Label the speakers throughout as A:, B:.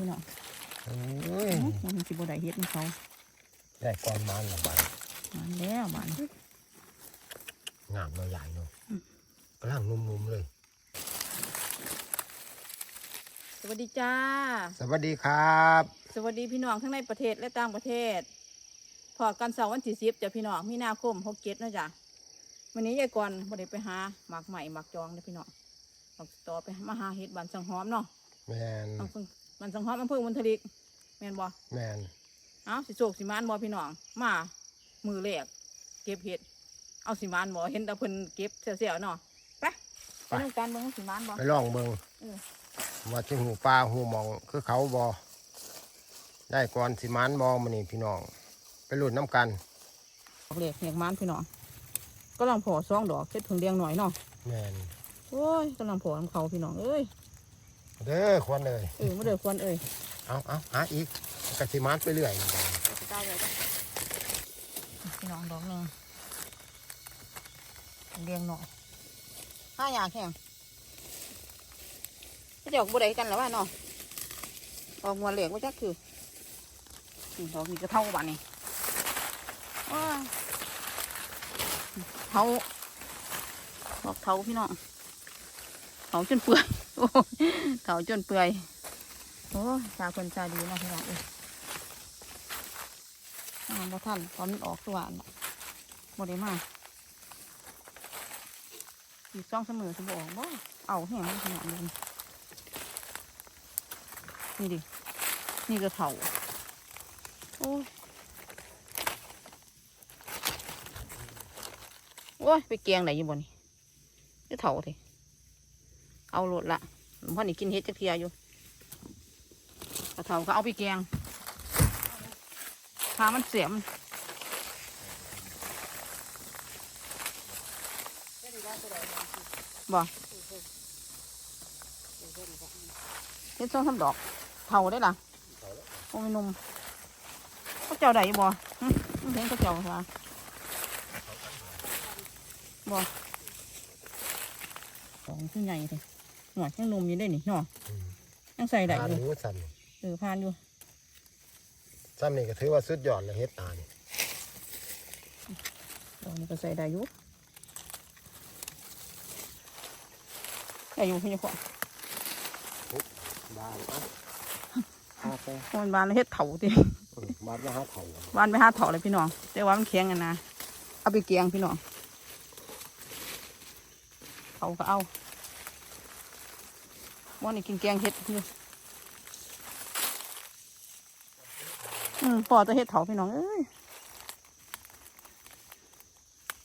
A: พี่น้อง
B: โอ้ย
A: มันสิบ่ได้เฮ็ดของเขา
B: ได้ก้อนมันละบาด
A: มันแล้วบาน
B: งามเราใหญ่เนาะ
A: อืม
B: กำลังนุ่มๆเลย
A: สวัสดีจ้า
B: สวัสดีครับ
A: สวัสดีพี่น้องทั้งในประเทศและต่างประเทศ พอกันเสาร์วันที่สิบจ้ะพี่น้องมีนาคมหกเจ็ดนะจ๊ะวันนี้ยายก่อนบ่ได้ไปหาหมากใหม่หมากจองเลยพี่น้องออกต่อไปมาหาเห็ดบานสังหอมเนาะ
B: แมน
A: อำ เภอบันสังหอมอำเภอมันทลิกแม่นบ่
B: แมน
A: เอ้าสิโศกสิมานบ่พี่น้องมามือแรกเก็บเห็ดเอาสิมานบ่เห็นแต่เพิ่นเก็บเสียวๆเนาะไปไปทำการเบิ่งว่าสิมานบ่
B: ไปลองเบิง
A: เออ
B: ว่าที่หูปลาหูหมองคือเขาบอได้ก่อนสิหมันบอมันนี่พี่น้อง ไปหลุดน้ำกัน
A: ดอกเล็กเหียกมันพี่น้องก็ลังพอซองดอกเฮ็ดผึ่งเดียงหน่อยเนาะ
B: แมน
A: โอ้ยกำลังพอของเขาพี่น้องเอ้ย
B: เด้อควันเลย
A: เออมาเดือควรเอ้ย
B: เอาเอาหาอีกกสิหมันไปเรื่อย
A: พี่น้องดอกหนึงเรียงหน่อยห้าอย่างแข่งจะออกบ่ได้กันแล้วว่าเนาะออกมัวเหล็กว่าจักคือนี่ดอกนี้ก็เท่าบ้านนี่ว้ายเท่าดอกเท่าพี่น้องเท่าจนเปื่อยโอ้ย เท่าจนเปื่อย โอ้ยตาคนตาดีเนาะพี่น้องเอ้ยอ่าบ่ทันตอนมันออกตัวน่ะบ่ได้มาอีกสองเสมอจะบอกบ่เอาแห้งขนาดนี้นี่ดิ นี่ก็เถาโอ้ยโอ้ย ไปแกงไหนอยู่บ่นี่ก็เถาที เอาโหลดละหลวงพ่อนี่กินเฮ็ดจักเทียอยู่กระเถาก็เอาไปแกงพามันเสียมบ่เฮ็ดสองสามดอกเผาได้ล่ะโอ้ยนุ่มเขาเจ้าใดบ่เห็นเขาเจ้าค่ะบ่ของขึ้นใหญ่เลย หัวยังหนุ่มอยู่ได้นี่เนาะยังใส่ได้
B: ทาน
A: อยู่
B: หมูสัน
A: เออพานอยู่
B: ซ้ำนี่ก็ถือว่าสุดยอดเลยเฮ็ดตานี่
A: ดอกนี้ก็ใส่ได้อยู่ได้อยู่พี่เจ้าของ
B: บ้านอะพาไป
A: มันบานแล้วเฮ็ดเถาติ
B: เออบ้านมาหาเขา
A: บานไปหาเถาเลยพี่น้อง แต่ว่ามันแข็งกันนะ เอาไปเกียงพี่น้องเถาก็เอา วันนี้กินแกงเฮ็ดอยู่อืมปอจะเฮ็ดเถาพี่น้องเอ้ย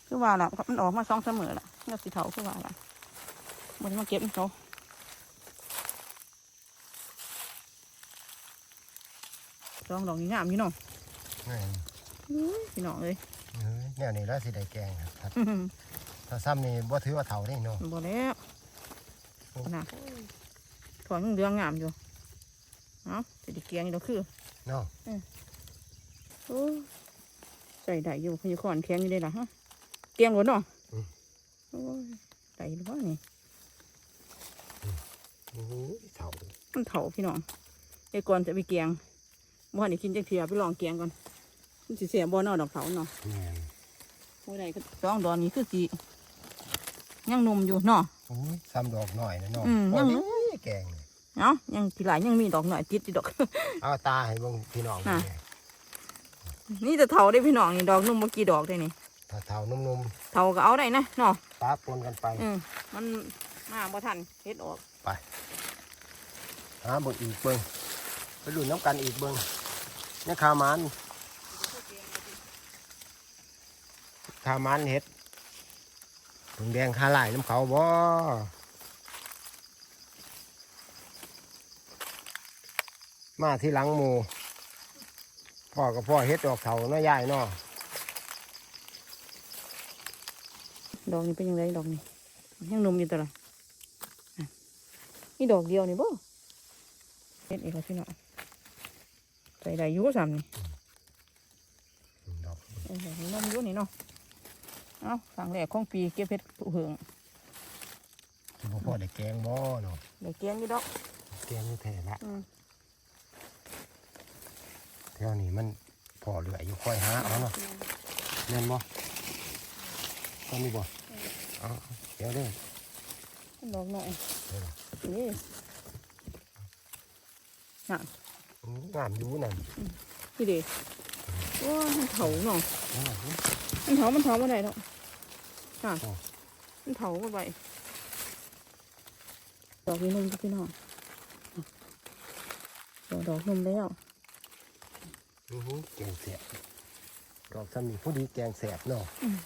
A: คือว่าล่ะมันออกมาสองเสมอล่ะเงาสีเถาคือว่าล่ะมันมาเก็บเขาสองดอกนี้งามพี่น้อง
B: แม่น
A: อุ้ยพี่น้องเอ้ย
B: เอ้ยแนวนี้แล้วสิได้แกงครับ
A: อื้อหือ
B: ถ้าซ้ำนี่บ่ถือว่าเฒ่านี่เนาะ
A: บ่แล้วนะ ถอนเรื่องงามอยู่เอาจะไดิเกียงอยู่คือ
B: เนาะ
A: โอ้ยใส่ได้อยู่พยาคอนแข็งอยู่ได้ล่ะฮะเกียงหลวนเนาะโอ้ยได้หรือเปล่านี่
B: โอ้ยเฒ่า
A: มันเถาพี่น้องไอ้ก่อนจะไปเกียงบ่ให้กินจักเทียไปลองเกียงก่อนมันสิเสียบ่เนาะดอกเถาเนาะ
B: แม่น
A: โอ้ยได้ก็สองดอนนี้คือสิยังหนุ่มอยู่เนาะ
B: โอ้ยซ้ำดอกหน่อยนะเนาะ
A: อืม
B: พอ
A: ยัง
B: ดี แกงนี่
A: เนาะยังทีหลายยังมีดอกหน่อยติดอยู่ดอก
B: เอาตาให้เบิ่งพี่น้อง
A: น่ะ
B: นี่
A: นี่จะเถาได้พี่น้องนี่ดอกนุ่มเมื่อกี้ดอกได้นี่
B: ถ้าเฒ่านุ่ม
A: เถาก็เอาได้นะเนาะ
B: ๆปาปนกันไป
A: อืมมันมาบ่ทันเฮ็ดออก
B: หาเบิ่งอีกเบิ่งไปลุ้นน้ำกันอีกเบิ่งเนี่ยขามันขามันเฮ็ดผงแดงขาลายน้ำเขาบ่ มาที่หลังหมูพ่อกับพ่อเฮ็ดดอกเถาเน้อยใหญ่เนาะ
A: ดอกนี้เป็นยังไงดอกนี้ยังหนุ่มอยู่ตัวละอะนี่ดอกเดียวนี่บ่เฮ็ดอีกแล้วพี่น้องใส่ได้อยู่ซ้ำนี่
B: ดอก
A: เออนี่นมอยู่นี่เนาะเอ้าครั้งแรกของปีเก็บเฮ็ดผู้เหือง
B: ที่พ่อได้แกงบ่เนาะ
A: ได้เกียงอยู่ดอก
B: แกงนี่แท้ละ
A: อืม
B: วนี้มันพอเหลืออยู่ค่อยหาเอาเนาะแม่นบ่ต้องมีบ่เอาเดี๋ยวเด้อ
A: ดอกหน่อย
B: เดี๋ยว
A: นี่น่ะ
B: อืมงามอยู่นั่น
A: พี่เด็โอ้ยมันเถาเนาะ
B: นั่นน่ะ
A: มันเถามันเถามาได้เนาะค่ะ
B: อ๋อ
A: มันเถามาไปดอกนี้นุ่มจ้ะพี่น้องดอกดอกนุ่มแล้ว
B: อือหือแกงแสบดอกซ้ำนี่พอดีแกงแสบเนาะ
A: อืม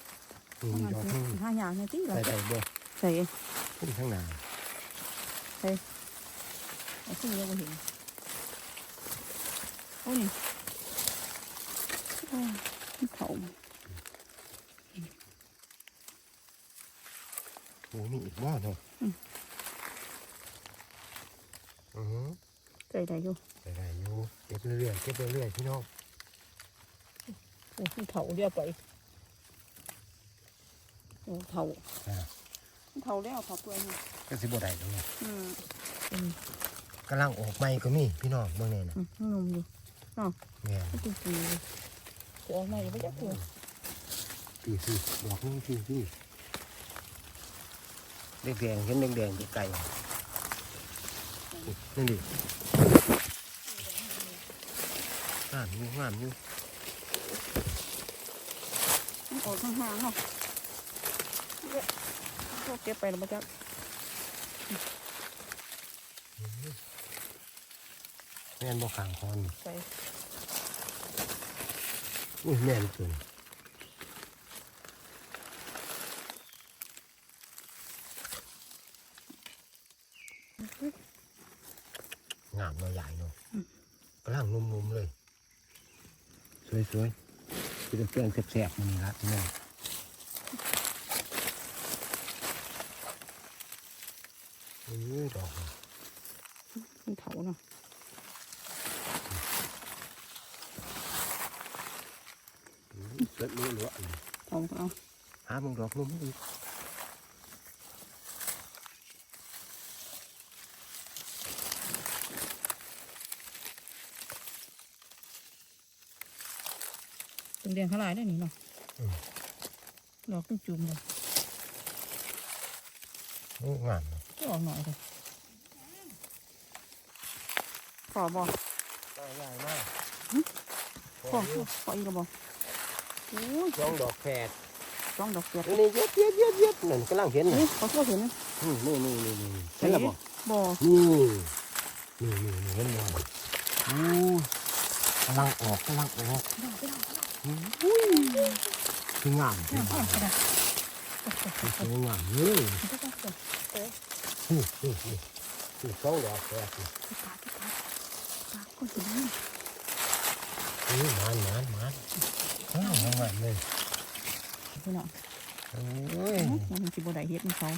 B: นี่ดอกนึง
A: ห้าอย่างเนี่ยที่เรา
B: ใส่ได้บ่
A: ใส่
B: พอดีข้างหน้า
A: เอาขึ้นยังไม่เห็นโอ้นี่โอ้ยมันเถา
B: โอ้มีอีกบ่เนาะ
A: อืม
B: อือหือ
A: ใส่ได้อยู่
B: ใส่ได้อยู่ เก็บเรื่อยๆเก็บเรื่อยๆพี่น้อง
A: โอ้มันเถาเรียบไปโอ้เถา
B: อ่า
A: มันเถาแล้วเถาเปื่อยเนี่ย
B: ก็สิบ่ได้ตรงนี้
A: อืมอืม
B: กำลังออกใหม่ก็มีพี่น้องเบิ่งแน่น่ะ
A: อืมนมอยู่
B: แม่น
A: มันจริงๆจะออกมาหรือไม่จะเปื่อย
B: พี่พี่ดอกนึงพี่พี่แดงๆเห็นแดงๆไกลๆนั่นดิ งามอยู่งามอยู่
A: มันออกข้างๆเนาะเยอะพวกเก็บไปแล้วมาจัก
B: แม่นบ่ขางคอน
A: ใส่
B: อุ้ยแม่นเกินงามเนาะใหญ่เนาะกำลังนุ่มๆเลย สวยๆคือเครื่องแซ่บๆมันนี่ละพี่น้องเอ้ยดอกนี่
A: มันเถาเนาะ
B: เกิดรู้หรือว่าอะไร
A: เถาก็เอา
B: หามึงดอกนุ่มอีก
A: เป็นเรียงขลายได้นี่เนาะดอกจุ่มๆเลย
B: โอ้งามเนาะ
A: ก็ออกหน่อยเลยขอบอก
B: ได้ใหญ่มาก
A: ขอขออีกกระบอกโอ้ย
B: สองดอกแฝด
A: สองดอกเกียด
B: นี่เย็บเย็บเย็บเย็บนั่นกำลังเห็น
A: นี่
B: น่ะ
A: ขอโทษเห็นนะ
B: อืมนี่นี่นี่นี่เห็นแล้วบ่
A: บ่อ
B: นี่นี่นี่นี่เห็นบ่โอ้กำลังออกกำลังออก คืองามคืองามคืองามเลยนี่นี่นี่นี่สองดอกแฝดนี่นี่มันมันมันอ้าวงามเลย
A: พี่น้อง
B: โอ้ย
A: มันสิบ่ได้เฮ็ดมันเขา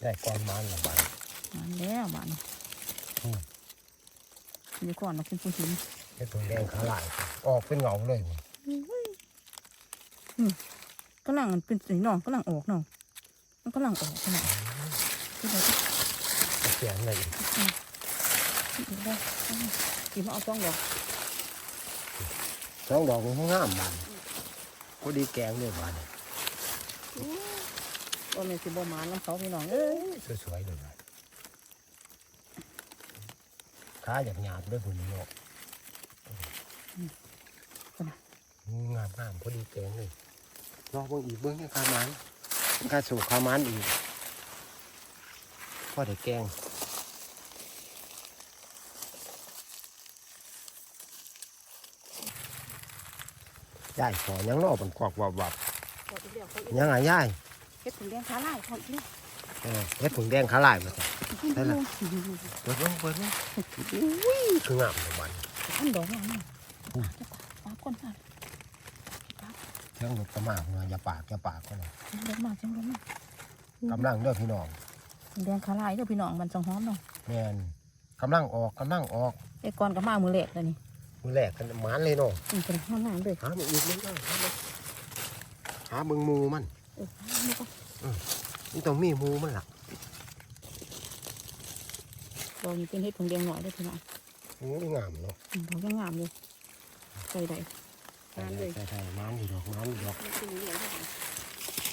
B: ได้ก้อนมันละบ้าด
A: มันแล้วบ้านเดี๋ยวก่อนเราเป็นผู้หิน
B: เห็ดผงแดงขาลายออกเป็นเงาเลยว่ะ
A: กำลังมันเป็นสีน้องกำลังออกน้องมันกำลังออกขนาดที่ไหน
B: เสียงเลย
A: ที่ได้กินมาเอาต้องดอก
B: สองดอกมันงามบานพอดีแกงเลยบาน
A: ก็เป็นสิบ่หมานน้ำเขาพี่น้องเอ้ย
B: สวยๆเลยบานขาหยาบหยาบๆด้วยผุนโยกงามงามพอดีแกงเลย รอเบิ่งอีกเบิ่งให้ขามันขาสู่ขามันอีกพอได้แกงยายขอยังรอมันกวักวับวับ
A: พออีกแล้วพออีก
B: ยังไงยาย
A: เฮ็ดถึงเลี้ยงขาไล่พออีกแล้ว
B: เออเฮ็ดผงแดงขาลายมาจ้ะได้ละเปิดเบิ่งเปิดเบิ่งอุ้ยคืองามเลยบัด
A: อันดอกงามนี่ปากคนมา ก
B: เชียงหลุดกระมากเนาะอย่าปากอย่าปากก็เลย
A: ดอกมากจังดอกมาก
B: กำลังเด้อพี่น้อง
A: เลี้ยงขาไล่เด้อพี่น้องมันจังหอมเนาะ
B: แม่นกำลังออกกำลังออก
A: ไอ้ก่อนก็มามือเล็กแล้วนี่
B: มือแรกกันหมานเลยเนาะ
A: อืมเป็นห้องน้ำเลย
B: หามึงอีกมึงเอาหามึงหามึงหมูมัน
A: เออนี่ก็
B: นี่ต้องมีหมูมันล่ะ
A: ดอกนี้เป็นเฮ็ดผงแดงหน่อยเด้อพี่น้อง
B: โอ้ยงามเนาะ
A: อืมดอกยังงามอยู่ใส่ได้
B: ใส่
A: ทานเลย
B: ใส่ใส่มันอยู่ดอกมันอยู่ดอก
A: มันเป็นเหลืองที่ไหน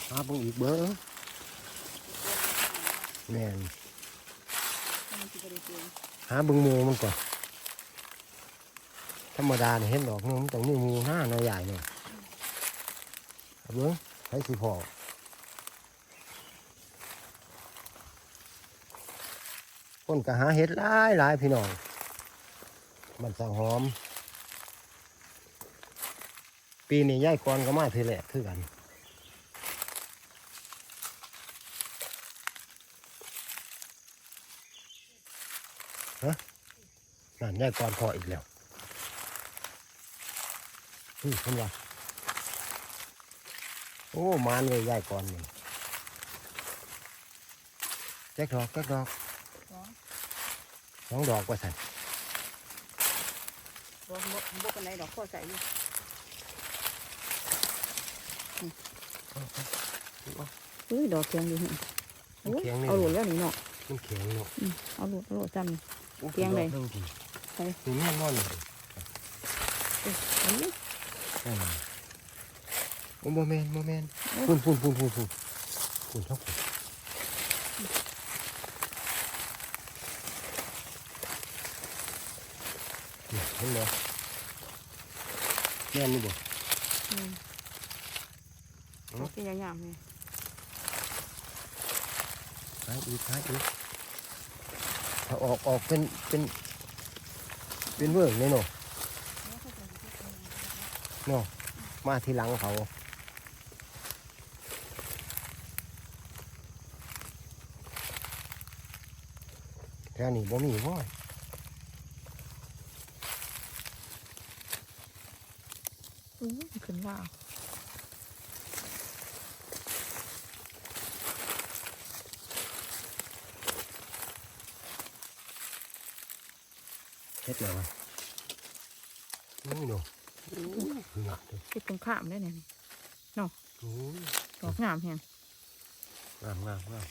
B: หาเบิ่งอีกเบิ่งแม่น
A: มันสิบ่ได้เปลี่ยน
B: หาเบิ่งหมูมันก่อนธรรมดาเนี่ยเห็นดอกนึงมันต้องมีหมูหน้าหน่อยใหญ่เนี่ยเอาเบิ่งให้สิพอคนก็หาเห็ดหลายหลายพี่น้องมันสังหอม ปีนี้ย่ายกรก็มาทีแรกคือกันนั่นย่ายกรพออีกแล้วนี่คุณว่าโอ้มานเลยย่ายกรนี่แจ็คดอกแจ็คดอก
A: สอง
B: สองดอกว่าสัน
A: บ่บ่บ่กันไหนดอกพ่อใส่อยู่ เฮ้ยดอกเคียงอยู่นี่โอ้ยเอาหลุดแล้วนี่เนาะ
B: มันแข็งเนาะ
A: อืมเอาหลุดเอาหลุดจำนี่
B: โอ้
A: เคียงเลย
B: ดอกหนึ่ที
A: ใส่
B: นี่แน่นอนเลย
A: เอ้ยอันนี้
B: นั่นน่ะโอ้โมเมนโมเมน
A: โอ้
B: พุ่นพุ่นพุ่นพุ่นพุ่นพุ่นเท่าพุ่นนี่เห็นบ่แม่นนี่บ่
A: อืม
B: อืม
A: ดอกที่ยาวๆนี่
B: หายอีกหายอีกถ้าออกออกเป็นเป็นเป็นเวิร์กเลยเนาะเนาะมาทีหลังเขาแถวนี้บ่มีบ่
A: อู้ยขึ้นว่า
B: เฮ็ดแล้ววะนี่เนาะโอ้ยหนักเลย
A: ที่ตรงข้ามได้เนี่ย
B: โอ้ย
A: ดอกงามแฮง
B: งามงามงาม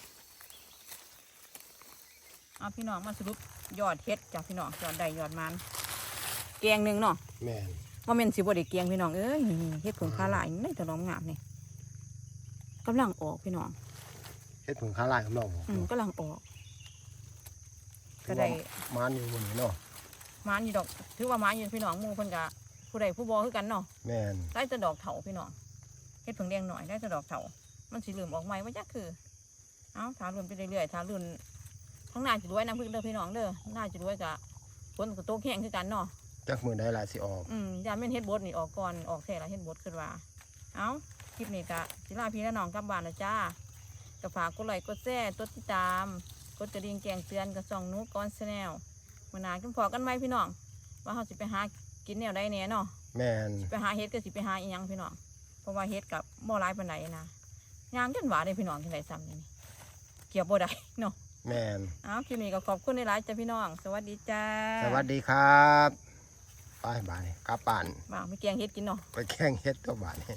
A: เอาพี่น้องมาสรุปยอดเฮ็ดจากพี่น้องยอดใดยอดมันแกงหนึ่งเนาะ
B: แม่น
A: ว่าแม่นสิบ่ได้แกงพี่น้องเอ้ยนี่เฮ็ดผงคาหลายนี่แต่น้องงามนี่กำลังออกพี่น้อง
B: เฮ็ดผงขาลายกับน้อง
A: อืมกำลังออกก็ได้
B: มานอยู่บนนี้เนาะ
A: ห มานอยู่ดอก ถือว่าหมานอยู่พี่น้องหมู่เพิ่นก็ผู้ใดผู้บ่คือกันเนาะ
B: แม่น
A: ได้แต่ดอกเถาพี่น้องเฮ็ดผงแดงหน่อยได้แต่ดอกเถามันสิลืมออกใหม่ว่าจักคือเอ้าถ้ารุ่นไปเรื่อยๆถ้ารุ่นข้างหน้าจะรวยนะพี่เด้อพี่น้องเด้อข้างหน้าจะรวยก็ฝนก็ตกแห้งคือกันเนาะ
B: จักมือได้ลายสิออก
A: อืมยามแม่นเฮ็ดบดนี่ออกก่อนออกแท้ละเฮ็ดบดขึ้นว่าเอ้าคลิปนี้ก็สิลาพี่และน้องกลับบ้านแล้วจ้าก็ฝากกดไลค์กดแชร์กดติดตามกดกระดิ่งแจ้งเตือนกับส่องหนูก้อนแนล มื้อหน้ากันพอกันไหมพี่น้อง ว่าเฮาสิไปหากินแนวใดแหน่เนาะ
B: แม่น
A: ไปหาเฮ็ดก็สิไปหาอีหยังพี่น้อง เพราะว่าเฮ็ดกับบ่หลายปานใดนะงามจนหวาได้พี่น้องจังไดซ้ำนี่เกี่ยวบ่ได้เนาะ
B: แม่น
A: เอ้าคลิปนี้ก็ขอบคุณหลายๆจ้าพี่น้อง สวัสดีจ้า
B: สวัสดีครับไปบายกลับบ้าน
A: บ่าวมีแกงเฮ็ดกินเนาะ
B: ไปแข่งเฮ็ดตัวบ้านนี่